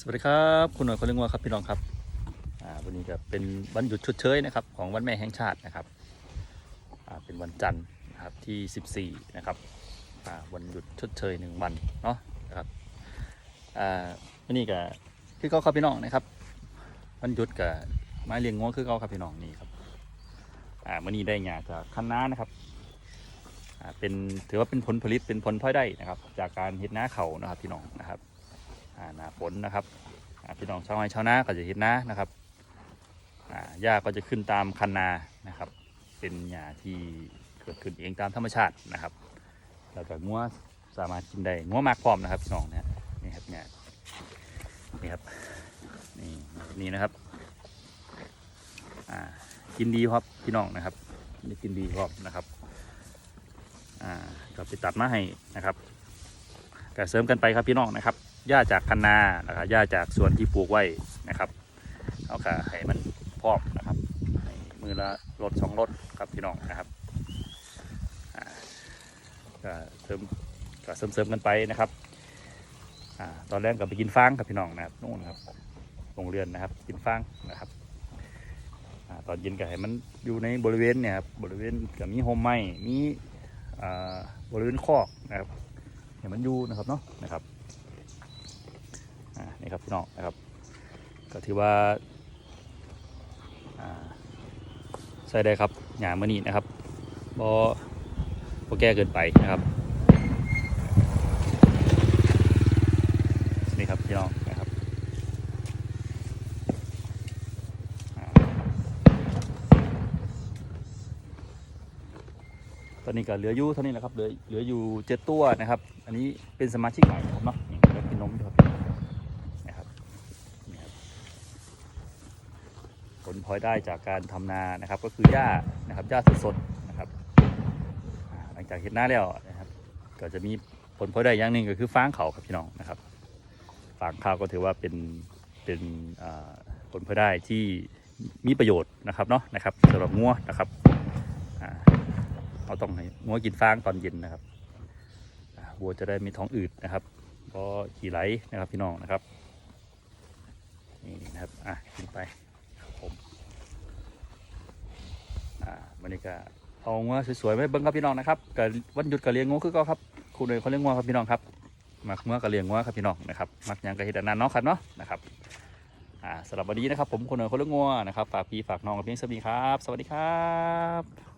สวัสดีครับ คุณหน่วยคนเลี้ยงวัวครับพี่น้องครับวันนี้ก็เป็นวันหยุดชดเชยนะครับของวันแม่แห่งชาตินะครับเป็นวันจันทร์นะครับที่ 14 นะครับวันหยุดชดเชยหนึ่งวันเนาะนะครับวันนี้ก็คือเขาครับพี่น้องนะครับวันหยุดกับไม้เลี้ยงงัวคือเขาครับพี่น้องนี่ครับวันนี้ได้งาจากคันนานะครับเป็นถือว่าเป็นผลผลิตเป็นผลพลอยได้นะครับ จากการเห็ดน้าเขานะครับพี่น้องนะครับ หนาฝนนะครับพี่น้องชาวไร่ชาวนาก็จะเห็นนานะครับหญ้าก็จะขึ้นตามคันนานะครับ เป็นหญ้าที่เกิดขึ้นเองตามธรรมชาตินะครับ แล้วก็งัวสามารถกินได้งัวมากพร้อมนะครับพี่น้องนะฮะนี่ครับเนี่ยนี่ครับนี่นี่นะครับอ่ากินดีครับพี่น้องนะครับนี่กินดีครับนะครับอ่าก็ไปตัดมาให้นะครับก็เสริมกันไปครับพี่น้องนะครับ หญ้าจากคันนานะครับหญ้าจากสวนที่ปลูกไว้นะครับเอาค่ะให้มันพร้อกนะครับมือละรถสองรถครับพี่น้องนะครับก็เสริมก็เสริมเสริมกันไปนะครับอตอนแรกก็ไปกินฟางครับพี่น้องนะครับนู่นครับโรงเรือนนะครับ กินฟางนะครับอตอนเย็นก็ให้มันอยู่ในบริเวณเนี่ยครับบริเวณก็มีโฮมไม้มีบริเวณคอกนะครับให้มันอยู่นะครับเนาะนะครับ นี่ครับพี่น้องนะครับ ก็ถือว่าใส่ได้ครับหยางมานี่นะครับบอบแก้เกินไปนะครับนี่ครับพี่น้องนะครับตอนนี้ก็เหลืออยู่เท่านี้แหละครับเหลือเหลืออยู่เจ็ดตัวนะครับ อันนี้เป็นสมาชิกใหม่ครับเนาะนี่แล้วกินนมด้วยครับ นะครับนี่ครับผล พลอยได้จากการทำนานะครับ ก็คือหญ้านะครับหญ้าสดๆนะครับ หลังจากเห็ดหน้าแล้วนะครับ ก็จะมีผลพลอยได้อย่างหนึ่งก็คือฟางเขาครับพี่น้องนะครับฟางข้าวก็ถือว่าเป็นเป็นผลพลอยได้ที่มีประโยชน์นะครับเนาะนะครับสำหรับงัวนะครับเราต้องให้งัวกินฟางตอนเย็นนะครับวัวจะได้ม่ท้องอืดนะครับก็ขี่ไหลนะครับพี่น้องนะครับนี่นะครับ อะขึ้นไปครับผม อ่าบรรยากาศเอางัวสวยๆไว้เบิ้งครับพี่น้องนะครับกับวันหยุดกับเลี้ยงงัวคือก็ครับครูเลยเขาเลี้ยงงัวครับพี่น้องครับมักงัวกับเลี้ยงงัวครับพี่น้องนะครับมักยังกับเห็ดอันนั้นเนาะครับเนาะนะครับอ่าสำหรับวันนี้นะครับผมคนเดินคนเลี้ยงงัวนะครับฝากพี่ฝากน้องกับพี่สวัสดีครับ สวัสดีครับ